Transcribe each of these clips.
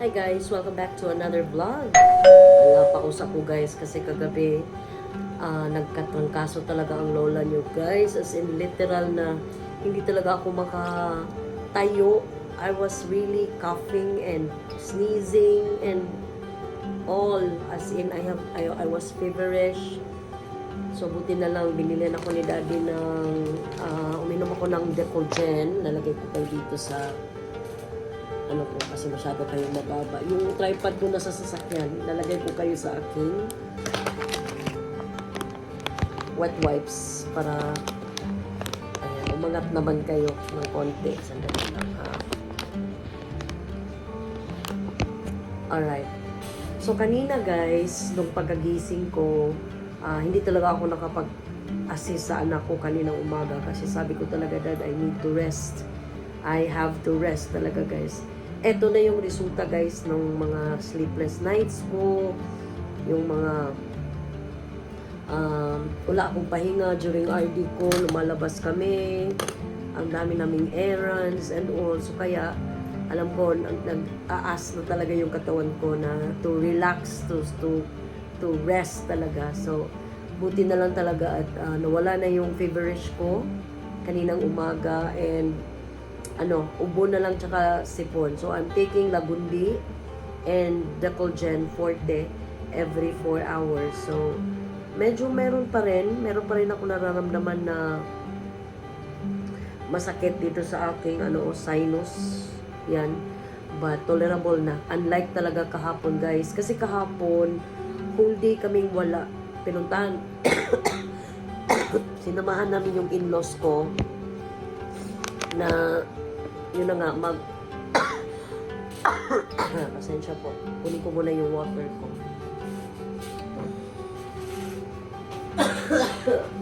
Hi guys, welcome back to another vlog. Wala pa ko guys kasi kagabi uh, nagkatrangkaso talaga ang lola niyo guys. As in literal na hindi talaga ako makatayo. I was really coughing and sneezing and all as in I have I, I was feverish. So buti na lang binili ako ni daddy ng uh, uminom ako ng Decogen. Lalagay ko kayo dito sa ano po, kasi masyado kayong mababa. Yung tripod ko na sa sasakyan, lalagay ko kayo sa aking wet wipes para ayan, umangat naman kayo ng konti. Sandali lang ha. Alright. So kanina guys, nung pagkagising ko, ah, hindi talaga ako nakapag-assist sa anak ko kaninang umaga kasi sabi ko talaga, Dad, I need to rest. I have to rest talaga guys eto na yung resulta guys ng mga sleepless nights ko, yung mga um, wala akong pahinga during RD ko, lumalabas kami, ang dami naming errands and all. So kaya, alam ko, nag-aas na talaga yung katawan ko na to relax, to, to, to rest talaga. So, buti na lang talaga at uh, nawala na yung feverish ko kaninang umaga and ano, ubo na lang tsaka sipon. So, I'm taking Lagundi and Decolgen Forte every 4 hours. So, medyo meron pa rin, meron pa rin ako nararamdaman na masakit dito sa aking ano, sinus. Yan. But tolerable na. Unlike talaga kahapon, guys. Kasi kahapon, whole day kaming wala. Pinuntahan. Sinamahan namin yung in-laws ko na yun na nga, mag... Pasensya po. Kunin ko muna yung water ko.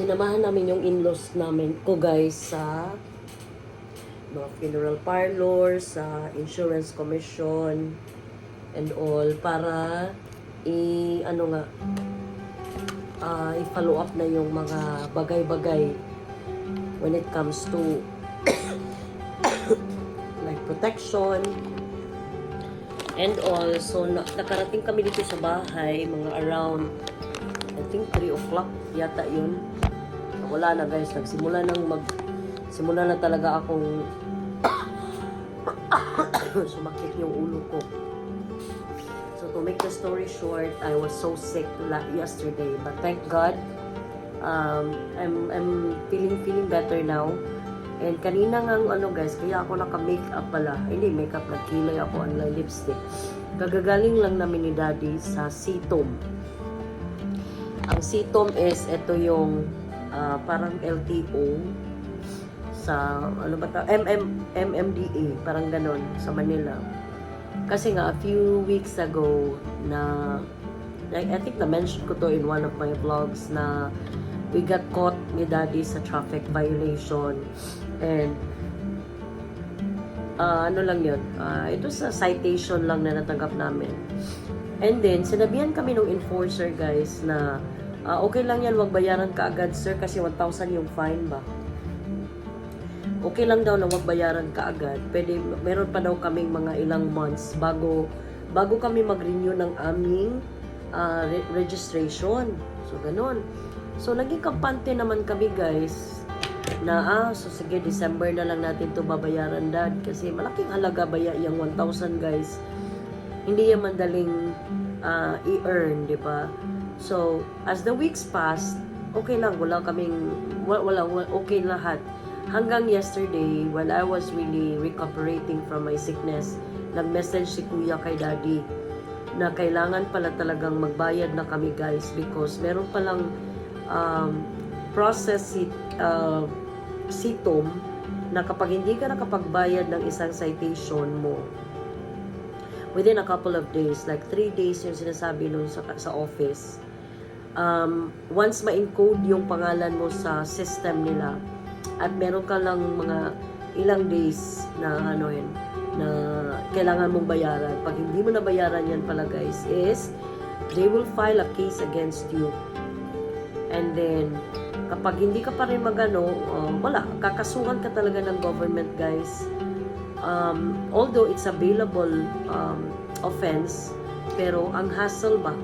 Sinamahan namin yung in-laws namin ko guys sa mga funeral parlor, sa insurance commission, and all para i ano nga uh, i-follow up na yung mga bagay-bagay when it comes to like protection and all. So, na- nakarating kami dito sa bahay, mga around, I think 3 o'clock yata yun. Wala na guys, nagsimula nang mag, simula na talaga akong sumakit yung ulo ko. To make the story short, I was so sick yesterday, but thank God, um, I'm I'm feeling feeling better now. And kanina nga ano guys, kaya ako naka-makeup pala. Hindi makeup, nagkilay ako ang lipstick. Kagagaling lang namin ni Daddy sa Sitom. Ang Sitom is ito yung ah, parang LTO sa ano ba ta MM MMDA parang ganon sa Manila. Kasi nga, a few weeks ago, na, I, I think na-mention ko to in one of my vlogs na we got caught ni daddy sa traffic violation. And, uh, ano lang yun, uh, ito sa citation lang na natanggap namin. And then, sinabihan kami ng enforcer guys na uh, okay lang yan, wag bayaran ka agad sir kasi 1,000 yung fine ba okay lang daw na wag bayaran ka agad. Pwede, meron pa daw kaming mga ilang months bago bago kami mag-renew ng aming uh, re- registration. So, ganun. So, naging kampante naman kami, guys, na, ah, so sige, December na lang natin to babayaran, dad. Kasi malaking halaga baya yung 1,000, guys. Hindi yan mandaling uh, i-earn, di ba? So, as the weeks passed, okay lang, wala kaming, wala, wala okay lahat hanggang yesterday, while I was really recuperating from my sickness, nag-message si kuya kay daddy na kailangan pala talagang magbayad na kami guys because meron palang um, process si, uh, sitom na kapag hindi ka nakapagbayad ng isang citation mo within a couple of days, like 3 days yung sinasabi nun sa, sa office, um, once ma-encode yung pangalan mo sa system nila, at meron ka lang mga ilang days na ano yun, na kailangan mong bayaran. Pag hindi mo na bayaran yan pala guys, is they will file a case against you. And then, kapag hindi ka pa rin magano, uh, wala, kakasuhan ka talaga ng government guys. Um, although it's available um, offense, pero ang hassle ba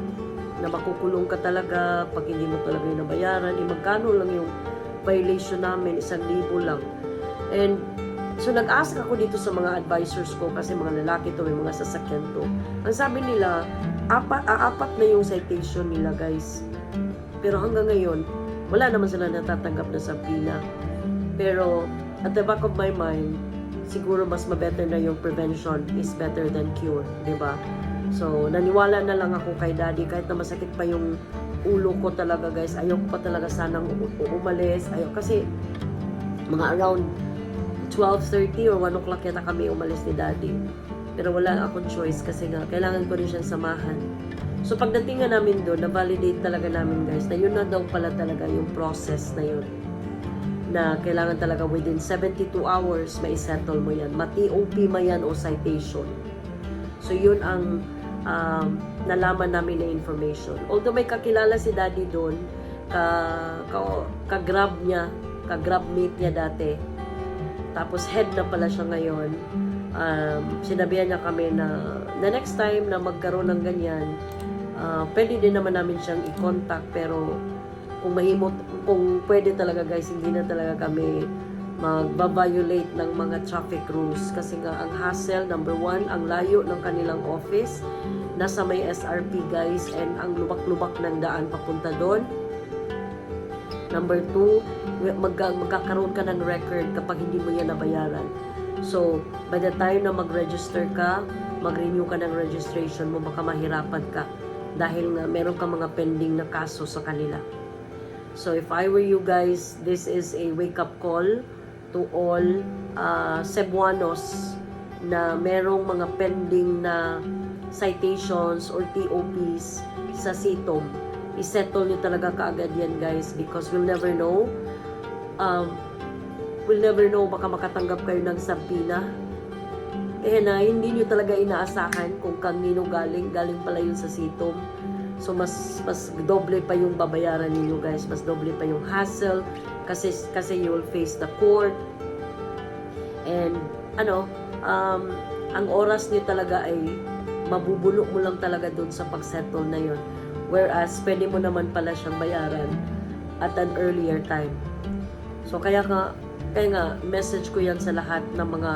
na makukulong ka talaga pag hindi mo talaga yung nabayaran, eh, magkano lang yung violation namin, isang libo lang. And So nag-ask ako dito sa mga advisors ko kasi mga lalaki to, may mga sasakyan to. Ang sabi nila, apat, aapat na yung citation nila guys. Pero hanggang ngayon, wala naman sila natatanggap na sabina. Pero at the back of my mind, siguro mas mabetter na yung prevention is better than cure, di ba? So, naniwala na lang ako kay daddy kahit na masakit pa yung ulo ko talaga guys. Ayaw ko pa talaga sanang umalis. Ayaw kasi mga around 12.30 or 1 o'clock yata kami umalis ni daddy. Pero wala akong choice kasi nga, kailangan ko rin siyang samahan. So pagdating nga namin doon, na-validate talaga namin guys, na yun na daw pala talaga yung process na yun. Na kailangan talaga within 72 hours, may settle mo yan. Ma-TOP ma yan o citation. So yun ang um, nalaman namin na information. Although may kakilala si daddy doon, ka, ka, ka-grab niya, ka-grab mate niya dati. Tapos head na pala siya ngayon. Um, sinabihan niya kami na the next time na magkaroon ng ganyan, ah, pwede din naman namin siyang i-contact pero kung mahimot, kung pwede talaga guys, hindi na talaga kami magbabiolate ng mga traffic rules kasi nga ang hassle, number one, ang layo ng kanilang office, nasa may SRP guys and ang lubak-lubak ng daan papunta doon. Number two, magka, magkakaroon ka ng record kapag hindi mo yan nabayaran. So, by the time na mag-register ka, mag-renew ka ng registration mo, baka mahirapan ka dahil nga meron ka mga pending na kaso sa kanila. So, if I were you guys, this is a wake-up call to all uh, Cebuanos na merong mga pending na citations or TOPs sa SITOM. I-settle nyo talaga kaagad yan guys because we'll never know. Um, we'll never know baka makatanggap kayo ng sabina eh na hindi nyo talaga inaasahan kung kanino galing. Galing pala yun sa sitom so mas mas doble pa yung babayaran niyo guys. Mas doble pa yung hassle kasi kasi you will face the court. And ano um, ang oras niyo talaga ay mabubulok mo lang talaga doon sa pagsettle na yon whereas pwede mo naman pala siyang bayaran at an earlier time So kaya nga, kaya nga message ko yan sa lahat ng mga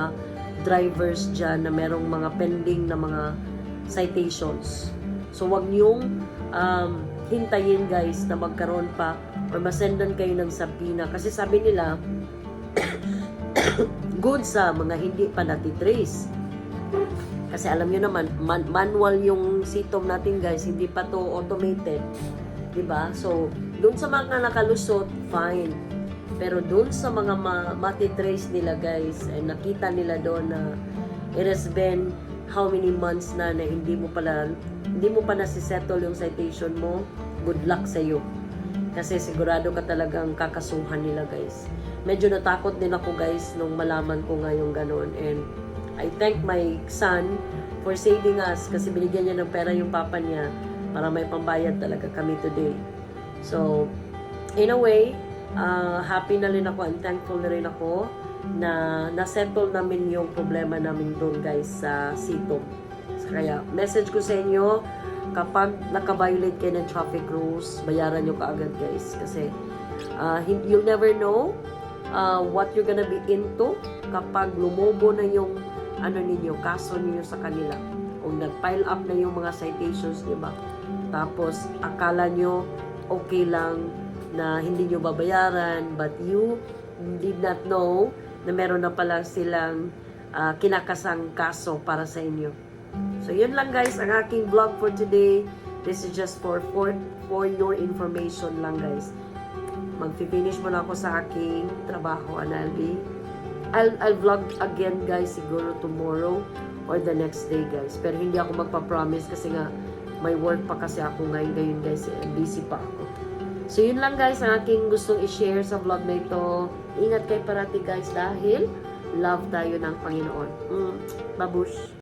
drivers dyan na merong mga pending na mga citations. So wag niyong um, hintayin guys na magkaroon pa or masendan kayo ng sabina. Kasi sabi nila, good sa mga hindi pa natitrace. Kasi alam niyo naman, man- manual yung sitom natin guys, hindi pa to automated. 'Di ba So, doon sa mga nakalusot, fine. Pero doon sa mga ma- matitrace nila guys, ay nakita nila doon na it has been how many months na na hindi mo pala hindi mo pa nasisettle yung citation mo, good luck sa iyo. Kasi sigurado ka talagang kakasuhan nila guys. Medyo natakot din ako guys nung malaman ko nga yung ganun. And I thank my son for saving us kasi binigyan niya ng pera yung papa niya para may pambayad talaga kami today. So, in a way, uh, happy na rin ako and thankful na rin ako na nasettle namin yung problema namin doon guys sa Sito. Kaya message ko sa inyo, kapag nakabiolate kayo ng traffic rules, bayaran nyo kaagad guys. Kasi uh, you'll never know uh, what you're gonna be into kapag lumobo na yung ano ninyo, kaso ninyo sa kanila. Kung nag-pile up na yung mga citations, di ba? Tapos, akala nyo okay lang na hindi nyo babayaran, but you did not know na meron na pala silang ah, kinakasang kaso para sa inyo. So, yun lang guys, ang aking vlog for today. This is just for, for, for your information lang guys. Mag-finish muna ako sa aking trabaho and I'll be I'll, I'll vlog again guys siguro tomorrow or the next day guys. Pero hindi ako magpa-promise kasi nga may work pa kasi ako ngayon ngayon guys. eh, Busy pa ako. So yun lang guys ang aking gustong i-share sa vlog na ito. Ingat kayo parati guys dahil love tayo ng Panginoon. Mm, babush!